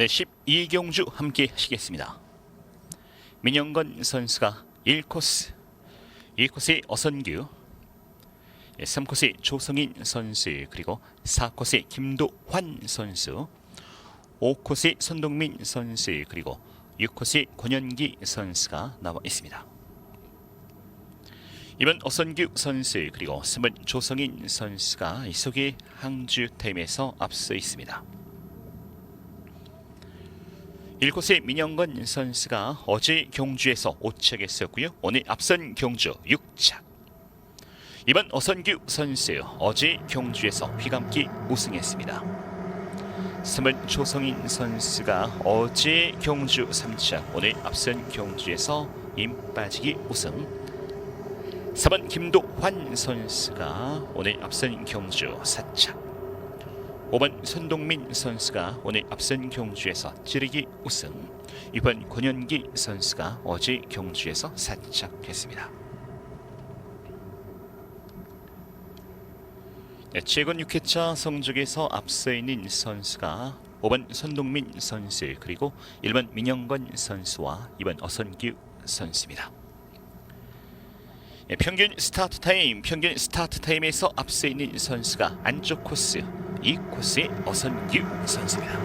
네, 12경주 함께 하시겠습니다. 민영건 선수가 1코스, 2코스의 어선규, 3코스의 조성인 선수, 그리고 4코스의 김도환 선수, 5코스의 손동민 선수, 그리고 6코스의 권현기 선수가 나와 있습니다. 이번 어선규 선수 그리고 스물 조성인 선수가 이 속의 항주 타임에서 앞서 있습니다. 1코스의 민영건 선수가 어제 경주에서 5착했었고요. 오늘 앞선 경주 6착. 이번 어선규 선수 어제 경주에서 휘감기 우승했습니다. 스물 조성인 선수가 어제 경주 3착, 오늘 앞선 경주에서 임 빠지기 우승. 4번 김도환 선수가 오늘 앞선 경주 4착 5번 손동민 선수가 오늘 앞선 경주에서 찌르기 우승 6번 권현기 선수가 어제 경주에서 4착했습니다. 네, 최근 6회차 성적에서 앞서 있는 선수가 5번 손동민 선수 그리고 1번 민영건 선수와 2번 어선규 선수입니다. 예, 평균 스타트 타임, 평균 스타트 타임에서 앞서 있는 선수가 안쪽 코스, 이 코스의 어선규 선수입니다.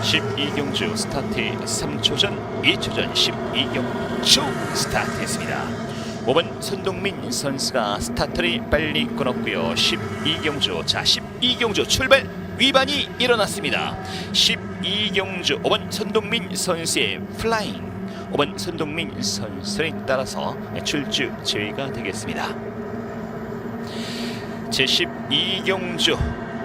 12경주 스타트 3초 전, 2초 전 12경주 스타트했습니다. 5번 손동민 선수가 스타트를 빨리 끊었고요. 12경주, 자 12경주 출발 위반이 일어났습니다. 12경주 5번 손동민 선수의 플라잉 5번 손동민 선수에 따라서 출주 제외가 되겠습니다. 제12경주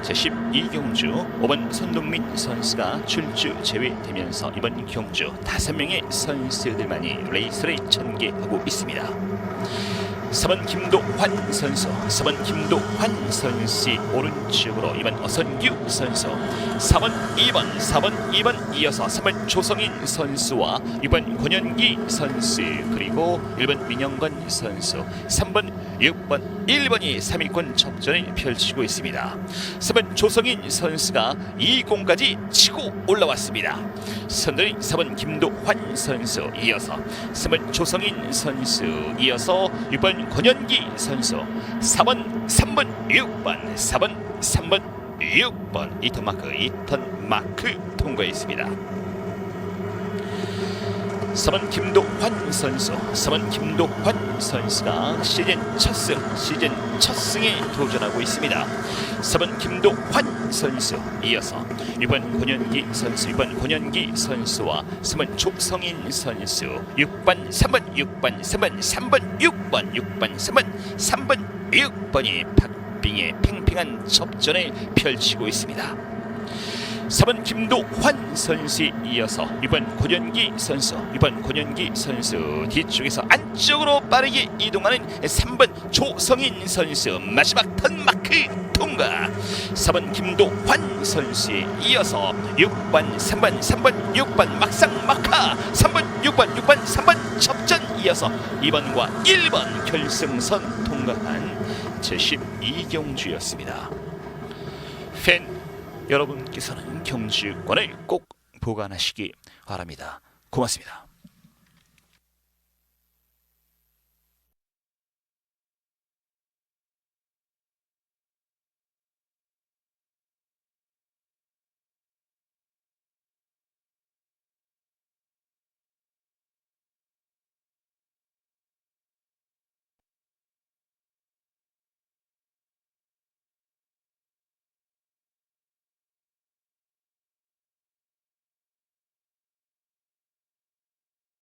제12경주 5번 손동민 선수가 출주 제외되면서 이번 경주 5명의 선수들만이 레이스를 전개하고 있습니다. 4번 김도환 선수, 4번 김도환 선수의 오른쪽으로 이번 어선규 선수, 4번 2번, 4번 2번 이어서 3번 조성인 선수와 6번 권현기 선수 그리고 1번 민영건 선수, 3번 6번 1번이 3위권 접전을 펼치고 있습니다. 3번 조성인 선수가 2공까지 치고 올라왔습니다. 선두리 4번 김도환 선수 이어서 3번 조성인 선수 이어서 6번 권현기 선수 4번 3번 6번 4번 3번 6번 2턴 마크 2턴 마크 통과했습니다. 4번 김도환 선수, 4번 김도환 선수가 시즌 첫 승, 시즌 첫 승에 도전하고 있습니다. 4번 김도환 선수 이어서 6번 권현기 선수, 6번 권현기 선수와 3번 조성인 선수, 6번, 3번, 6번, 3번, 3번, 6번, 6번, 3번, 3번, 6번이 박빙의 팽팽한 접전을 펼치고 있습니다. 4번 김도환 선수에 이어서 6번 권현기 선수 6번 권현기 선수 뒤쪽에서 안쪽으로 빠르게 이동하는 3번 조성인 선수 마지막 턴마크 통과. 4번 김도환 선수에 이어서 6번 3번 3번 6번 막상 막하 3번 6번 6번 3번 접전 이어서 2번과 1번 결승선 통과한 제12경주였습니다. 팬 여러분께서는 경주권을 꼭 보관하시기 바랍니다. 고맙습니다.